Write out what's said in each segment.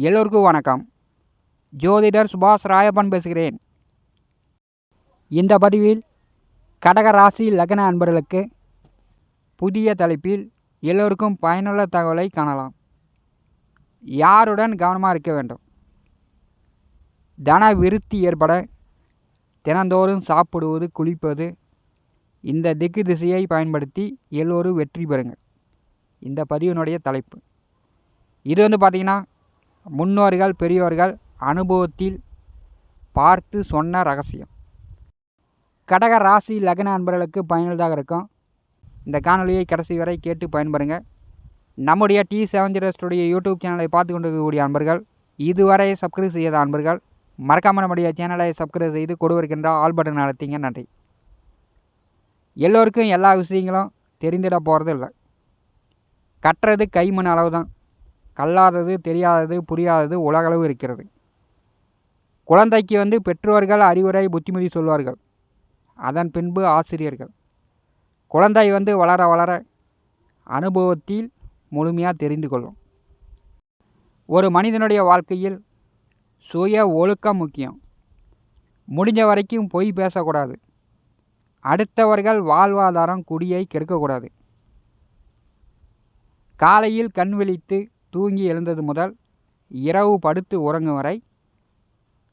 எல்லோருக்கும் வணக்கம். ஜோதிடர் சுபாஷ் ராயப்பன் பேசுகிறேன். இந்த பதிவில் கடக ராசி லக்ன அன்பர்களுக்கு புதிய தலைப்பில் எல்லோருக்கும் பயனுள்ள தகவலை காணலாம். யாருடன் கவனமாக இருக்க வேண்டும்? தன விருத்தி ஏற்பட தினந்தோறும் சாப்பிடுவது குளிப்பது இந்த திக்கு திசையை பயன்படுத்தி எல்லோரும் வெற்றி பெறுங்கள். இந்த பதிவினுடைய தலைப்பு. இது வந்து பார்த்திங்கன்னா முன்னோர்கள் பெரியோர்கள் அனுபவத்தில் பார்த்து சொன்ன ரகசியம். கடக ராசி லக்ன அன்பர்களுக்கு பயனுள்ளதாக இருக்கும். இந்த காணொலியை கடைசி வரை கேட்டு பயன்பெறுங்க. நம்முடைய டி செவன் ஜீரோ யூடியூப் சேனலை பார்த்து கொண்டிருக்கக்கூடிய அன்பர்கள் இதுவரை சப்ஸ்கிரைப் செய்யாத அன்பர்கள் மறக்காமல் நம்முடைய சேனலை சப்ஸ்கிரைப் செய்து கொடுவிருக்கின்ற ஆல் பட்டன் நடத்திங்க நன்றி. எல்லோருக்கும் எல்லா விஷயங்களும் தெரிந்திட போகிறது இல்லை கட்டுறது கைமண் அளவு தான் கல்லாதது தெரியாதது புரியாதது உலகளவு இருக்கிறது. குழந்தைக்கு வந்து பெற்றோர்கள் அறிவுரை புத்திமதி சொல்வார்கள். அதன் பின்பு ஆசிரியர்கள். குழந்தை வந்து வளர வளர அனுபவத்தில் முழுமையாக தெரிந்து கொள்ளும். ஒரு மனிதனுடைய வாழ்க்கையில் சுய ஒழுக்கம் முக்கியம். முடிஞ்ச வரைக்கும் பொய் பேசக்கூடாது. அடுத்தவர்கள் வாழ்வாதாரம் குடியை கெடுக்கக்கூடாது. காலையில் கண் விழித்து தூங்கி எழுந்தது முதல் இரவு படுத்து உறங்கும் வரை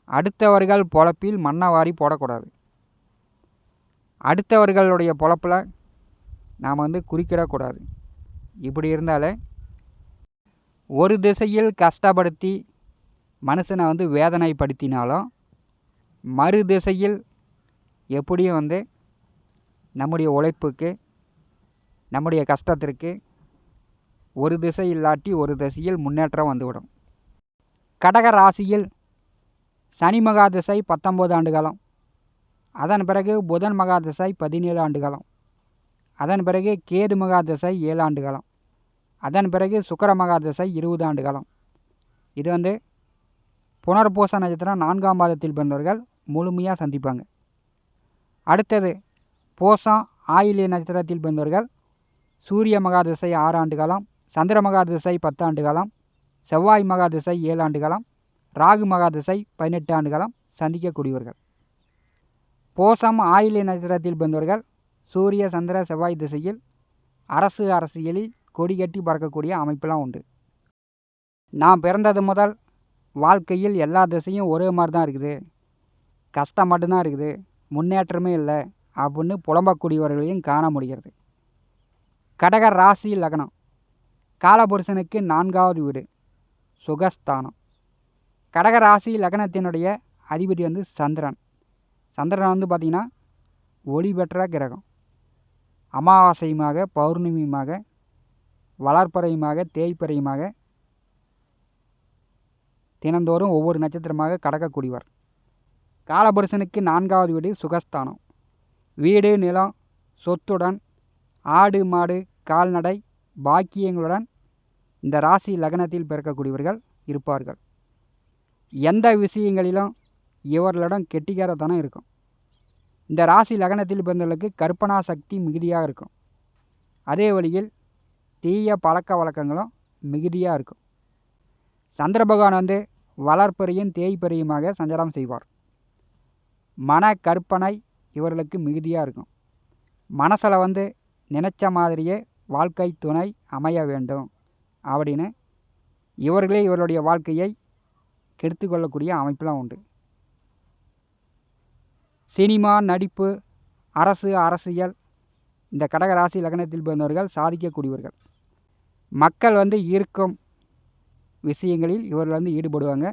அடுத்தவர்கள் பொழப்பில் மண்ணை வாரி போடக்கூடாது. அடுத்தவர்களுடைய பொழப்பில் நாம் வந்து குறிக்கிடக்கூடாது. இப்படி இருந்தாலே ஒரு திசையில் கஷ்டப்படுத்தி மனுஷனை வந்து வேதனைப்படுத்தினாலும் மறு திசையில் எப்படியும் வந்து நம்முடைய உழைப்புக்கு நம்முடைய கஷ்டத்திற்கு ஒரு திசை இல்லாட்டி ஒரு திசையில் முன்னேற்றம் வந்துவிடும். கடக ராசியில் சனி மகா திசை பத்தொம்போது ஆண்டு காலம். அதன் பிறகு புதன் மகா திசை பதினேழு ஆண்டு காலம். அதன் பிறகு கேது மகா திசை ஏழு ஆண்டுகாலம் அதன் பிறகு சுக்கர மகா திசை இருபது ஆண்டுகாலம் இது வந்து புனர்பூச நட்சத்திரம் நான்காம் பாதத்தில் பிறந்தவர்கள் முழுமையாக சந்திப்பாங்க. அடுத்தது பூசம் ஆயிலிய நட்சத்திரத்தில் பிறந்தவர்கள் சூரிய மகா திசை ஆறு ஆண்டு காலம் சந்திர மகா திசை காலம் செவ்வாய் மகா திசை ஏழு ஆண்டு காலம் ராகு மகா திசை பதினெட்டு ஆண்டு காலம் சந்திக்கக்கூடியவர்கள். போசம் ஆயிலிய நட்சத்திரத்தில் பிறந்தவர்கள் சூரிய சந்திர செவ்வாய் திசையில் அரசு அரசியலில் கொடி கட்டி பறக்கக்கூடிய அமைப்பெல்லாம் உண்டு. நான் பிறந்தது முதல் வாழ்க்கையில் எல்லா திசையும் ஒரே மாதிரி தான் இருக்குது. கஷ்டம் மட்டும்தான் இருக்குது. முன்னேற்றமே இல்லை அப்படின்னு புலம்பக்கூடியவர்களையும் காண முடிகிறது. கடக ராசி லக்னம். காலபுருஷனுக்கு நான்காவது வீடு சுகஸ்தானம். கடக ராசி லக்னத்தினுடைய அதிபதி வந்து சந்திரன். சந்திரன் வந்து பார்த்திங்கன்னா ஒளி பெற்ற கிரகம். அமாவாசையுமாக பௌர்ணமியுமாக வளர்ப்பறையுமாக தேய்ப்பறையுமாக தினந்தோறும் ஒவ்வொரு நட்சத்திரமாக கடக்கக்கூடியவர். காலபுருஷனுக்கு நான்காவது வீடு சுகஸ்தானம். வீடு நிலம் சொத்துடன் ஆடு மாடு கால்நடை பாக்கியங்களுடன் இந்த ராசி லக்னத்தில் பிறக்கக்கூடியவர்கள் இருப்பார்கள். எந்த விஷயங்களிலும் இவர்களிடம் கெட்டிக்காரத்தனம் இருக்கும். இந்த ராசி லக்னத்தில் பிறந்தவர்களுக்கு கற்பனா சக்தி மிகுதியாக இருக்கும். அதே வழியில் தீய பழக்க வழக்கங்களும் மிகுதியாக இருக்கும். சந்திர பகவான் வந்து வளர்ப்பறையும் தேய்ப்பறையுமாக சஞ்சாரம் செய்வார். மன கற்பனை இவர்களுக்கு மிகுதியாக இருக்கும். மனசில் வந்து நினச்ச மாதிரியே வாழ்க்கை துணை அமைய வேண்டும் அப்படின்னு இவர்களே இவருடைய வாழ்க்கையை கெடுத்து கொள்ளக்கூடிய அமைப்பெலாம் உண்டு. சினிமா நடிப்பு அரசு அரசியல் இந்த கடகராசி லக்னத்தில் பிறந்தவர்கள் சாதிக்கக்கூடியவர்கள். மக்கள் வந்து ஈர்க்கும் விஷயங்களில் இவர்கள் வந்து ஈடுபடுவாங்க.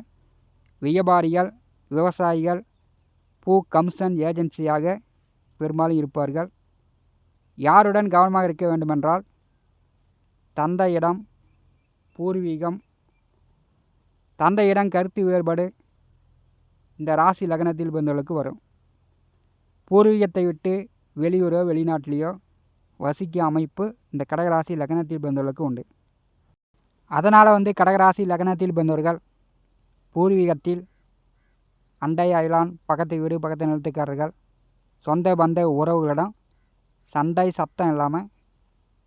வியாபாரிகள் விவசாயிகள் பூ கம்சன் ஏஜென்சியாக பெரும்பாலும் இருப்பார்கள். யாருடன் கவனமாக இருக்க வேண்டுமென்றால் தந்தையிடம் பூர்வீகம் தந்தையிடம் கருத்து வேறுபாடு இந்த ராசி லக்னத்தில் பிறந்தவர்களுக்கு வரும். பூர்வீகத்தை விட்டு வெளியூரோ வெளிநாட்டிலேயோ வசிக்கும் அமைப்பு இந்த கடகராசி லக்னத்தில் பிறந்தவர்களுக்கு உண்டு. அதனால் வந்து கடகராசி லக்னத்தில் பிறந்தவர்கள் பூர்வீகத்தில் அண்டை அயலான் பக்கத்து வீடு பக்கத்து நிலத்துக்காரர்கள் சொந்த பந்த உறவுகளிடம் சண்டை சத்தம் இல்லாமல்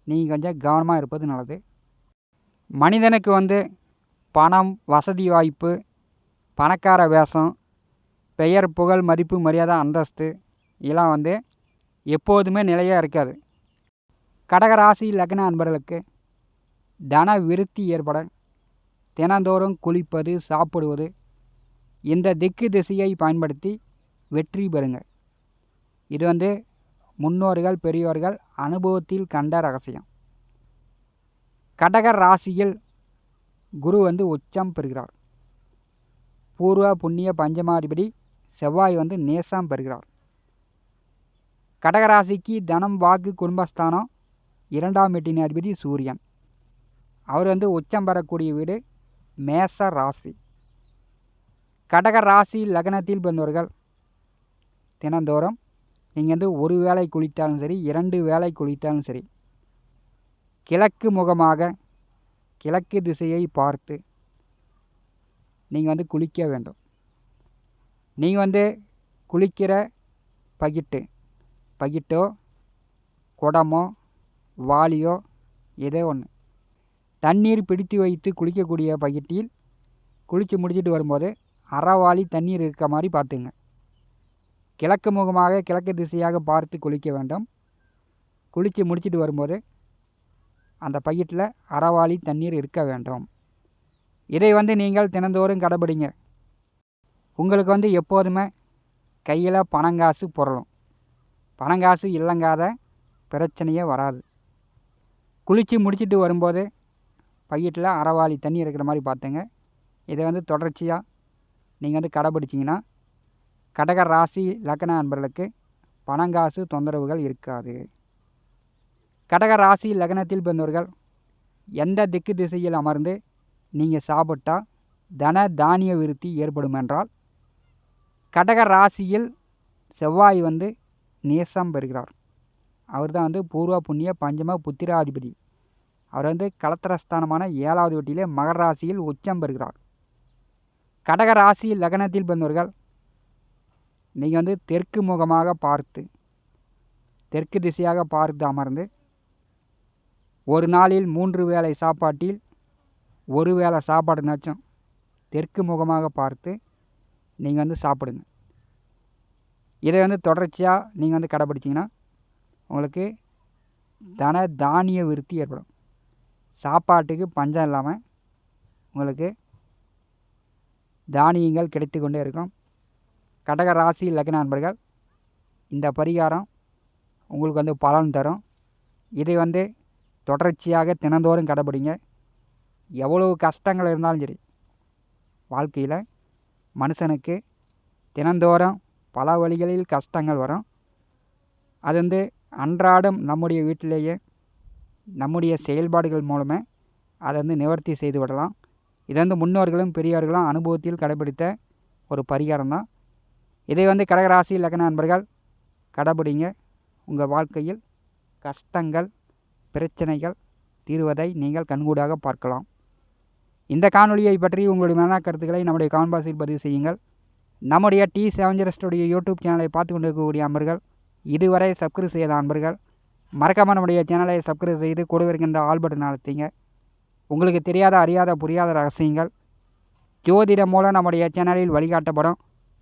நீங்கள் கொஞ்சம் கவனமாக இருப்பது நல்லது. மனிதனுக்கு வந்து பணம் வசதி வாய்ப்பு பணக்கார வேஷம் பெயர் புகழ் மதிப்பு மரியாதை அந்தஸ்து இதெல்லாம் வந்து எப்போதுமே நிலையாக இருக்காது. கடகராசி லக்ன அன்பர்களுக்கு தன விருத்தி ஏற்பட தினந்தோறும் குளிப்பது சாப்பிடுவது இந்த திக்கு திசையை பயன்படுத்தி வெற்றி பெறுங்க. இது வந்து முன்னோர்கள் பெரியோர்கள் அனுபவத்தில் கண்ட ரகசியம். கடகர் ராசியில் குரு வந்து உச்சம் பெறுகிறார். பூர்வ புண்ணிய பஞ்சமாதிபதி செவ்வாய் வந்து நேசம் பெறுகிறார். கடகராசிக்கு தனம் வாக்கு குடும்பஸ்தானம் இரண்டாம் வீட்டின் அதிபதி சூரியன். அவர் வந்து உச்சம் பெறக்கூடிய வீடு மேச ராசி. கடக ராசி லக்னத்தில் பிறந்தவர்கள் தினந்தோறும் நீங்கள் வந்து ஒரு வேளை குளித்தாலும் சரி இரண்டு வேளை குளித்தாலும் சரி கிழக்கு முகமாக கிழக்கு திசையை பார்த்து நீங்கள் வந்து குளிக்க வேண்டும். நீங்கள் வந்து குளிக்கிற பகிட்டு பகிட்டோ குடமோ வாளியோ ஏதோ ஒன்று தண்ணீர் பிடித்து வைத்து குளிக்கக்கூடிய பகிட்டில் குளித்து முடிச்சுட்டு வரும்போது அறவாளி தண்ணீர் இருக்க மாதிரி பார்த்துங்க. கிழக்கு முகமாக கிழக்கு திசையாக பார்த்து குளிக்க வேண்டும். குளித்து முடிச்சுட்டு வரும்போது அந்த பையிட்டில் அறவாளி தண்ணீர் இருக்க வேண்டும். இதை வந்து நீங்கள் தினந்தோறும் கடைபிடிங்க உங்களுக்கு வந்து எப்போதுமே கையில் பணங்காசு புரளும். பணங்காசு இல்லங்காத பிரச்சனையே வராது. குளித்து முடிச்சுட்டு வரும்போது பையிட்டில் அறவாளி தண்ணி இருக்கிற மாதிரி பார்த்துங்க. இதை வந்து தொடர்ச்சியாக நீங்கள் வந்து கடைபிடிச்சிங்கன்னா கடக ராசி லக்ன அன்பர்களுக்கு பணங்காசு தொந்தரவுகள் இருக்காது. கடக ராசி லக்னத்தில் பிறந்தவர்கள் எந்த திக்கு திசையில் அமர்ந்து நீங்கள் சாப்பிட்டால் தன தானிய விருத்தி ஏற்படும் என்றால் கடக ராசியில் செவ்வாய் வந்து நேசம் பெறுகிறார். அவர் தான் வந்து பூர்வ புண்ணிய பஞ்சம புத்திராதிபதி. அவர் வந்து கலத்திரஸ்தானமான ஏழாவது வீட்டிலே மகர ராசியில் உச்சம் பெறுகிறார். கடக ராசி லக்னத்தில் பிறந்தவர்கள் நீங்கள் வந்து தெற்கு முகமாக பார்த்து தெற்கு திசையாக பார்த்து அமர்ந்து ஒரு நாளில் மூன்று வேளை சாப்பாட்டில் ஒரு வேளை சாப்பாடுனாச்சும் தெற்கு முகமாக பார்த்து நீங்கள் வந்து சாப்பிடுங்க. இதை வந்து தொடர்ச்சியாக நீங்கள் வந்து கடைப்பிடிச்சிங்கன்னா உங்களுக்கு தன தானிய விருத்தி ஏற்படும். சாப்பாட்டுக்கு பஞ்சம் இல்லாமல் உங்களுக்கு தானியங்கள் கிடைத்து கொண்டே இருக்கும். கடக ராசி லக்ன நண்பர்கள் இந்த பரிகாரம் உங்களுக்கு வந்து பலன் தரும். இதை வந்து தொடர்ச்சியாக தினந்தோறும் கடைபிடிங்க. எவ்வளவு கஷ்டங்கள் இருந்தாலும் சரி வாழ்க்கையில் மனுஷனுக்கு தினந்தோறும் பல வழிகளில் கஷ்டங்கள் வரும். அது வந்து அன்றாடம் நம்முடைய வீட்டிலேயே நம்முடைய செயல்பாடுகள் மூலமே அதை வந்து நிவர்த்தி செய்து விடலாம். இது வந்து முன்னோர்களும் பெரியவர்களும் அனுபவத்தில் கடைபிடித்த ஒரு பரிகாரம் தான் இதை வந்து கடகராசி லக்ன நண்பர்கள் கடைபிடிங்க. உங்கள் வாழ்க்கையில் கஷ்டங்கள் பிரச்சனைகள் தீர்வதை நீங்கள் கண்கூடாக பார்க்கலாம். இந்த காணொலியை பற்றி உங்களுடைய மன கருத்துக்களை நம்முடைய கான்பாஸில் பதிவு செய்யுங்கள். நம்முடைய டி செவஞ்சரஸ்டுடைய யூடியூப் சேனலை பார்த்து கொண்டிருக்கக்கூடிய அன்பர்கள் இதுவரை சப்ஸ்கிரைப் செய்த அன்பர்கள் மறக்காமல் நம்முடைய சேனலை சப்ஸ்கிரைப் செய்து கூட இருக்கின்ற ஆல் பட்டன் அழுத்திங்க. உங்களுக்கு தெரியாத அறியாத புரியாத ரகசியங்கள் ஜோதிடம் மூலம் நம்முடைய சேனலில் வழிகாட்டப்படும்.